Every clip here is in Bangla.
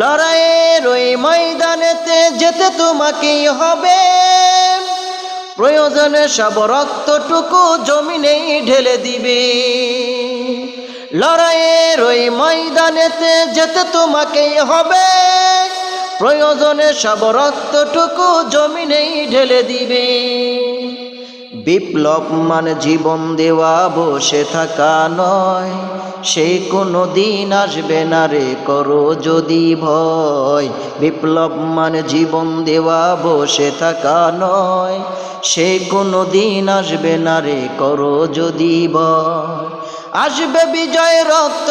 লড়াইয়ের ওই ময়দানেতে যেতে তোমাকেই হবে। প্রয়োজনে সব রক্তটুকু জমিনেই ঢেলে দিবে। লড়াইয়ের ওই ময়দানেতে যেতে তোমাকেই হবে। প্রয়োজনে সব রক্তটুকু জমিনেই ঢেলে দিবে। বিপ্লব মানে জীবন দেওয়া বসে থাকা নয়। সে কোনো দিন আসবে না রে, করো যদি ভয়। বিপ্লব মানে জীবন দেওয়া, বসে থাকা নয়। সে কোনো দিন আসবে না রে, করো যদি ভয়। আসবে বিজয় রক্ত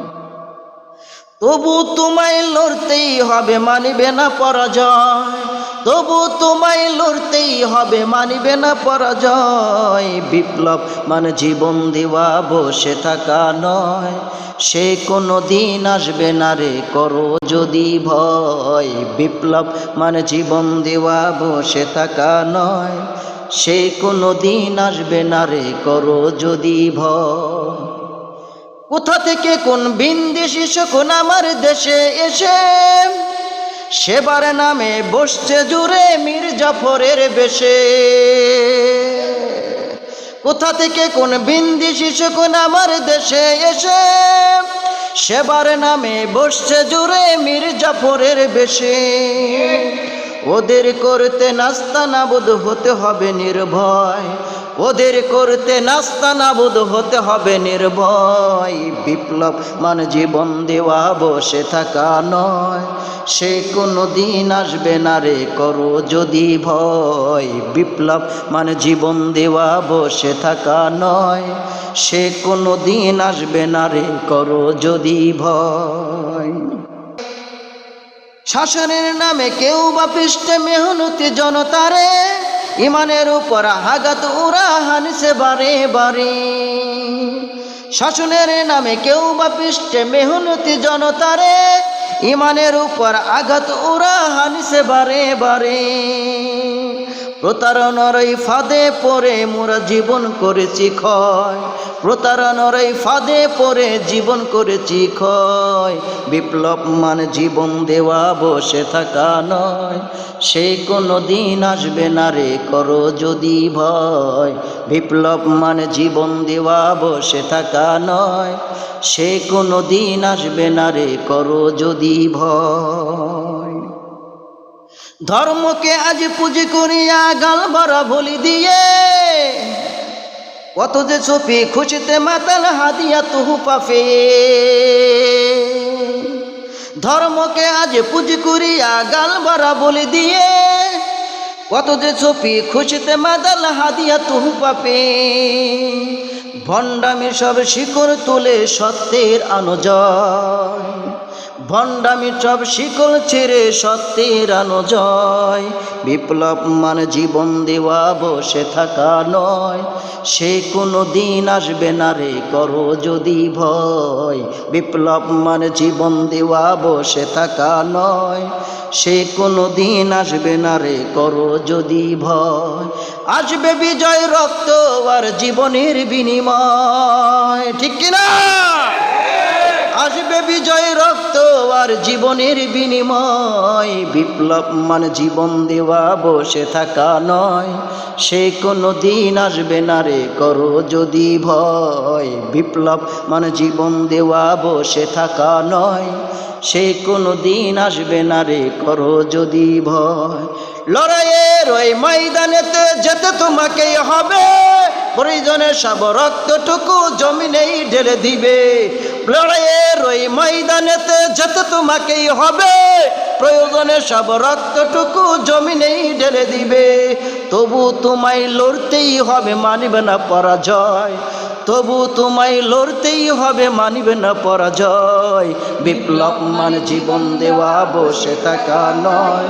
তবু তোমায় লড়তেই হবে, মানিবে না পরাজয়। তবু তোমায় লড়তেই হবে, মানিবে না পরাজয়। বিপ্লব মানে জীবন দেওয়া, বসে থাকা নয়। সে কোনো দিন আসবে না রে, করো যদি ভয়। বিপ্লব মানে জীবন দেওয়া, বসে থাকা নয়। সে কোনো দিন আসবে না রে, করো যদি ভয়। কোথা থেকে কোন বিন্দেশি কোন আমার দেশে এসে? সেবার নামে বসছে জুড়ে মীর জাফরের বেশে। কোথা থেকে কোন বিন্দেশি কোন আমার দেশে এসে? সেবার নামে বসছে জুড়ে মীর জাফরের বেশে। ওদের করতে নাস্তা নাবুদ হতে হবে নির্ভয়। ওদের করতে নাস্তা নাবুদ হতে হবে নির্ভয়। বিপ্লব মানে জীবন দেওয়া বসে থাকা নয়। সে কোনো দিন আসবে না রে, করো যদি ভয়। বিপ্লব মানে জীবন দেওয়া বসে থাকা নয়। সে কোনো দিন আসবে না রে, করো যদি ভয়। শাসনের নামে কেউ বা পৃষ্ঠে মেহনতি জনতারে, ইমানের উপর আঘাত উড়া হানছে বারে বারে। শাসনের নামে কেউ বা পৃষ্ঠে মেহনতি জনতারে, ইমানের উপর আঘাত উড়া হানছে বারে বারে। প্রতারণার এই ফাঁদে পড়ে মোরা জীবন করেছি ক্ষয়। প্রতারণার এই ফাঁদে পড়ে জীবন করেছি ক্ষয়। বিপ্লব মানে জীবন দেওয়া, বসে থাকা নয়। সে কোনো দিন আসবে না রে, করো যদি ভয়। বিপ্লব মানে জীবন দেওয়া, বসে থাকা নয়। সে কোনো দিন আসবে না রে, করো যদি ভয়। ধর্মকে আজ পুঁজি করিয়া গাল ভরা ভুলি দিয়ে। কত যে ছপি খুশিতে মাতাল হাদিয়া তুহু পাফে। ধর্মকে আজ পুঁজি করিয়া গাল ভরা বলি দিয়ে। কত যে ছপি খুশিতে মাদাল হাদিয়া তুহু পাপে ভণ্ডামি সব শিকড় তুলে সত্যের আনোজয়। ভণ্ডামি চব শিকল ছেড়ে সত্যের জয় বিপ্লব মানে জীবন দেওয়া বসে থাকা নয়। সে কোনো দিন আসবে না রে, করো যদি ভয়। বিপ্লব মানে জীবন দেওয়া বসে থাকা নয়। সে কোনো দিন আসবে না রে, করো যদি ভয়। আসবে বিজয় রক্ত আর জীবনের বিনিময়। ঠিক কিনা? আসবে বিজয় রক্ত জীবনের বিনিময়। বিপ্লব মানে জীবন দেওয়া বসে থাকা নয়। সে কোনো দিন আসবে না রে, করো যদি ভয়। বিপ্লব মানে জীবন দেওয়া বসে থাকা নয়। সে কোনো দিন আসবে না রে, করো যদি ভয়। লড়াইয়ের ওই ময়দানেতে যেতে তোমাকেই হবে। প্রয়োজনে সব রক্তটুকু জমিনেই ঢেলে দিবে। লড়াইয়ের ওই ময়দানেতে যেতে তোমাকেই হবে, প্রয়োজনে সব রক্তটুকু জমিনেই ঢেলে দিবে। তবু তোমায় লড়তেই হবে, মানিবে না পরাজয়। তবু তোমায় লড়তেই হবে, মানিবে না পরাজয়। বিপ্লব মানে জীবন দেওয়া বসে থাকা নয়।